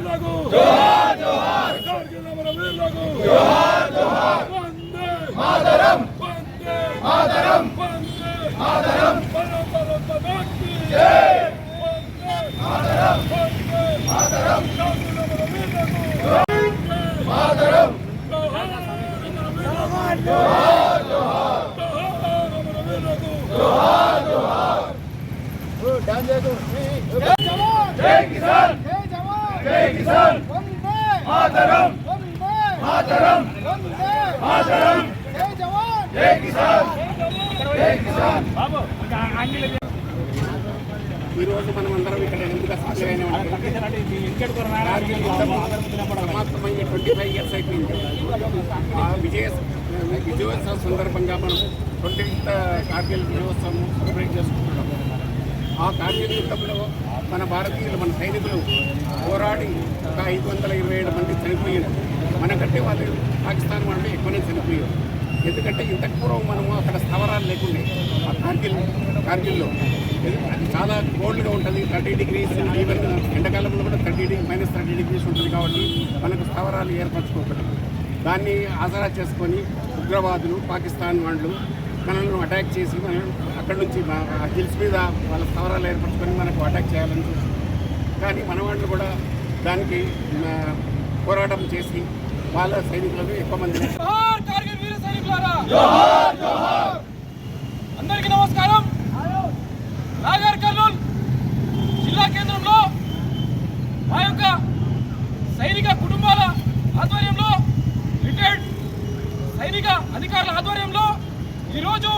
वीर लागू जोहार जोहार सरकार के नाम वीर लागू जोहार जोहार वंदे मातरम वंदे मातरम वंदे मातरम परम परम भगवान की जय वंदे मातरम वंदे मातरम सरकार के नाम वीर लागू जोहार मातरम जोहार जोहार जोहार वीर लागू जोहार जोहार ओ डांजे को जय जवान जय किसान జై కిసాన్ మాతరం మాతరం మాతరం జై జవాన్ జై కిసాన్ జై కిసాన్ ఈ రోజు మనం అందరం ఇక్కడ ఎందుకు అసలు ట్వంటీ ఫైవ్ ఇయర్స్ అయిపోయింది ఆ విజయ విజయోత్సవం సందర్భంగా మనం ట్వంటీ ఫిఫ్త్ కార్గిల్ విజయోత్సవం సెలబ్రేట్ చేసుకుంటున్నాం ఆ కార్గిల్ యుద్ధంలో మన భారతీయులు మన సైనికులు పోరాడి ఒక ఐదు వందల ఇరవై ఏడు మంది చనిపోయారు మనకంటే వాళ్ళు పాకిస్తాన్ వాళ్ళు ఎక్కువనే చనిపోయారు. ఎందుకంటే ఇంతకు పూర్వం మనము అక్కడ స్థావరాలు లేకుండే ఆ కార్గిల్ కార్గిల్లో. అది చాలా కోల్డ్గా ఉంటుంది థర్టీ డిగ్రీస్ ఈవెన్ ఎండాకాలంలో కూడా thirty degree minus thirty degrees ఉంటుంది కాబట్టి మనకు స్థావరాలు ఏర్పరచుకోకూడదు. దాన్ని ఆసరా చేసుకొని ఉగ్రవాదులు పాకిస్తాన్ వాళ్ళు మనల్ని అటాక్ చేసి మనల్ని అక్కడ నుంచి మా- ఆ హిల్స్ మీద వాళ్ళ స్థావరాలు ఏర్పరచుకొని మనకు అటాక్ చేయాలని చూస్తారు కానీ మన వాళ్ళు కూడా దానికి పోరాటం చేసి వాళ్ళ సైనికులను ఎక్కువ మంది అందరికీ నమస్కారం. నాగర్ కర్నూల్ జిల్లా కేంద్రంలో మా యొక్క సైనిక కుటుంబాల ఆధ్వర్యంలో రిటైర్డ్ సైనిక అధికారుల ఆధ్వర్యంలో ఈరోజు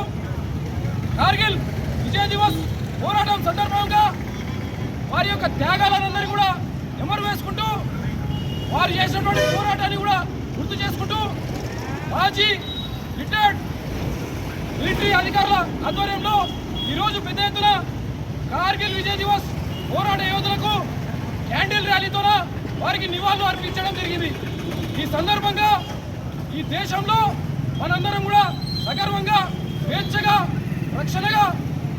కార్గిల్ విజయ దివస్ పోరాటం సందర్భంగా వారి యొక్క త్యాగాలందరినీ కూడా ఎమరు వేసుకుంటూ వారు చేసినటువంటి పోరాటాన్ని కూడా గుర్తు చేసుకుంటూ మాజీ రిటైర్డ్ మిలిటరీ అధికారుల ఆధ్వర్యంలో ఈరోజు పెద్ద ఎత్తున కార్గిల్ విజయ్ దివస్ పోరాట యోధులకు క్యాండిల్ ర్యాలీతోన వారికి నివాళులు అర్పించడం జరిగింది. ఈ సందర్భంగా ఈ దేశంలో మనందరం కూడా సగర్వంగా స్వేచ్ఛగా రక్షణగా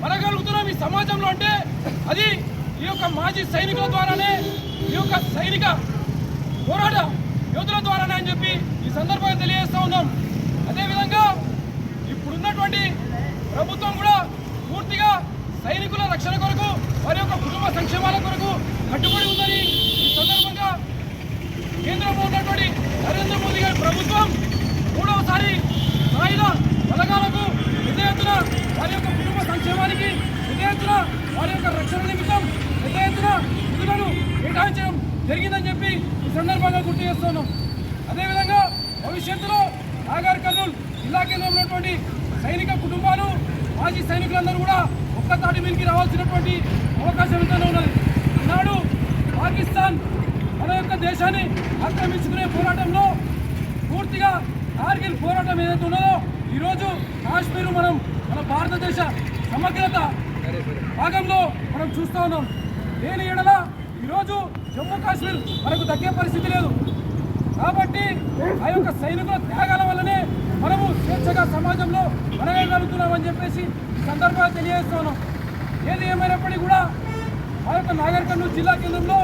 మనగలుగుతున్నాం ఈ సమాజంలో అంటే అది ఈ యొక్క మాజీ సైనికుల ద్వారానే ఈ యొక్క సైనిక పోరాట యోధుల ద్వారానే అని చెప్పి ఈ సందర్భంగా తెలియజేస్తూ ఉన్నాం. అదేవిధంగా ఇప్పుడున్నటువంటి ప్రభుత్వం కూడా పూర్తిగా సైనికుల రక్షణ కొరకు వారి యొక్క కుటుంబ సంక్షేమాల కొరకు కట్టుబడి ఉందని ఈ సందర్భంగా కేంద్రంలో ఉన్నటువంటి నరేంద్ర మోదీ గారి ప్రభుత్వం మూడవసారి సాయుధ బలగాలకు పెద్ద ఎత్తున వారి యొక్క కుటుంబ సంక్షేమానికి పెద్ద ఎత్తున వారి యొక్క రక్షణ నిమిత్తం పెద్ద ఎత్తున నిధులను కేటాయించడం జరిగిందని చెప్పి ఈ సందర్భంగా గుర్తు చేస్తున్నాం. అదేవిధంగా భవిష్యత్తులో నాగర్ కర్నూల్ జిల్లా కేంద్రంలో ఉన్నటువంటి సైనిక కుటుంబాలు మాజీ సైనికులందరూ కూడా ఒక్క తాటి మీదకి రావాల్సినటువంటి అవకాశం ఎంతనే ఉన్నది. ఈనాడు పాకిస్తాన్ మన యొక్క దేశాన్ని ఆక్రమించుకునే పోరాటంలో పూర్తిగా కార్గిల్ పోరాటం ఏదైతే ఉన్నదో ఈరోజు కాశ్మీర్ మనం మన భారతదేశ సమగ్రత భాగంలో మనం చూస్తూ ఉన్నాం. లేని ఎడల ఈరోజు జమ్మూ కాశ్మీర్ మనకు దక్కే పరిస్థితి లేదు. కాబట్టి ఆ యొక్క సైనికుల త్యాగాల వల్లనే మనము స్వేచ్ఛగా సమాజంలో మనగలుగుతున్నామని చెప్పేసి ఈ సందర్భంగా తెలియజేస్తున్నాం. ఏది ఏమైనప్పటికీ కూడా ఆ యొక్క నాగర్ జిల్లా కేంద్రంలో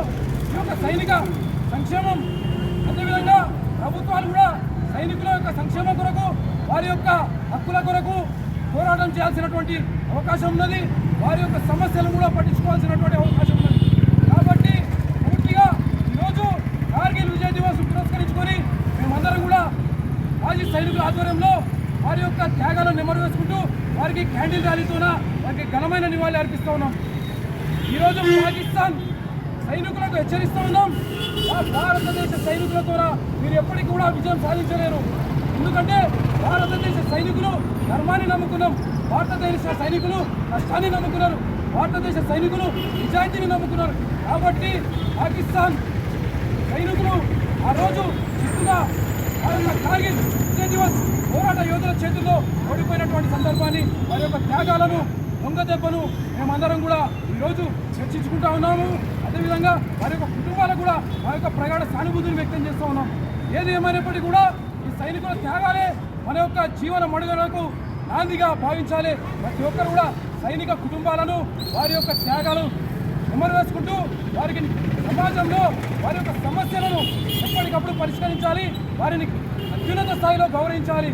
ఈ యొక్క సైనిక సంక్షేమం అదేవిధంగా ప్రభుత్వాలు కూడా సైనికుల యొక్క సంక్షేమం కొరకు వారి యొక్క హక్కుల కొరకు పోరాటం చేయాల్సినటువంటి అవకాశం ఉన్నది. వారి యొక్క సమస్యలను కూడా పట్టించుకోవాల్సినటువంటి అవకాశం ఉన్నది కాబట్టి పూర్తిగా ఈరోజు కార్గిల్ విజయ్ దివస్ పురస్కరించుకొని మేమందరం కూడా మాజీ సైనికుల ఆధ్వర్యంలో వారి యొక్క త్యాగాలను నెమరు వేసుకుంటూ వారికి క్యాండిల్ ర్యాలీతోన వారికి ఘనమైన నివాళి అర్పిస్తూ ఉన్నాం. ఈరోజు పాకిస్తాన్ సైనికులకు హెచ్చరిస్తూ ఉన్నాం. భారతదేశ సైనికుల ద్వారా మీరు ఎప్పటికీ కూడా విజయం సాధించలేరు. ఎందుకంటే భారతదేశ సైనికులు ధర్మాన్ని నమ్ముకున్నాం. భారతదేశ సైనికులు కష్టాన్ని నమ్ముకున్నారు. భారతదేశ సైనికులు నిజాయితీని నమ్ముకున్నారు. కాబట్టి పాకిస్తాన్ సైనికులు ఆ రోజు చిత్తుగా కార్గిల్ దివస్ పోరాట యోధుల చేతుల్లో ఓడిపోయినటువంటి సందర్భాన్ని వారి యొక్క త్యాగాలను దొంగదెబ్బను మేమందరం కూడా ఈరోజు చర్చించుకుంటా ఉన్నాము. అదేవిధంగా వారి యొక్క కుటుంబాలకు కూడా మా యొక్క ప్రగాఢ సానుభూతిని వ్యక్తం చేస్తూ ఉన్నాం. ఏది ఏమైనప్పటికీ కూడా ఈ సైనికుల త్యాగాలే మన యొక్క జీవన మడుగలకు నాందిగా భావించాలి. ప్రతి ఒక్కరు కూడా సైనిక కుటుంబాలను వారి యొక్క త్యాగాలు నెమరు వేసుకుంటూ వారికి సమాజంలో వారి యొక్క సమస్యలను ఎప్పటికప్పుడు పరిష్కరించాలి. వారిని అత్యున్నత స్థాయిలో గౌరవించాలి.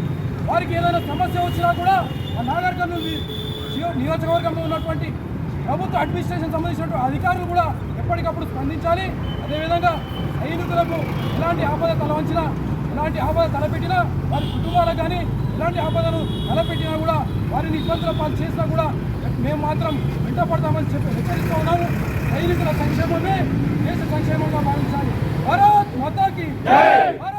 వారికి ఏదైనా సమస్య వచ్చినా కూడా ఆ నాగర్ కర్నూలు జియో నియోజకవర్గంలో ఉన్నటువంటి ప్రభుత్వ అడ్మినిస్ట్రేషన్ సంబంధించినటువంటి అధికారులు కూడా ఎప్పటికప్పుడు స్పందించాలి. అదేవిధంగా సైనికులకు ఎలాంటి ఆపద తలవంచినా ఎలాంటి ఆపద తలపెట్టినా వారి కుటుంబాలకు కానీ ఇలాంటి ఆపదను తలపెట్టినా కూడా వారిని ఇబ్బందుల పాలు చేసినా కూడా మేము మాత్రం వెంటపడతామని చెప్పి హెచ్చరిస్తూ ఉన్నాము. సైనికుల సంక్షేమమే దేశ సంక్షేమంగా భావించాలి. భారత్ మతాకి భారత్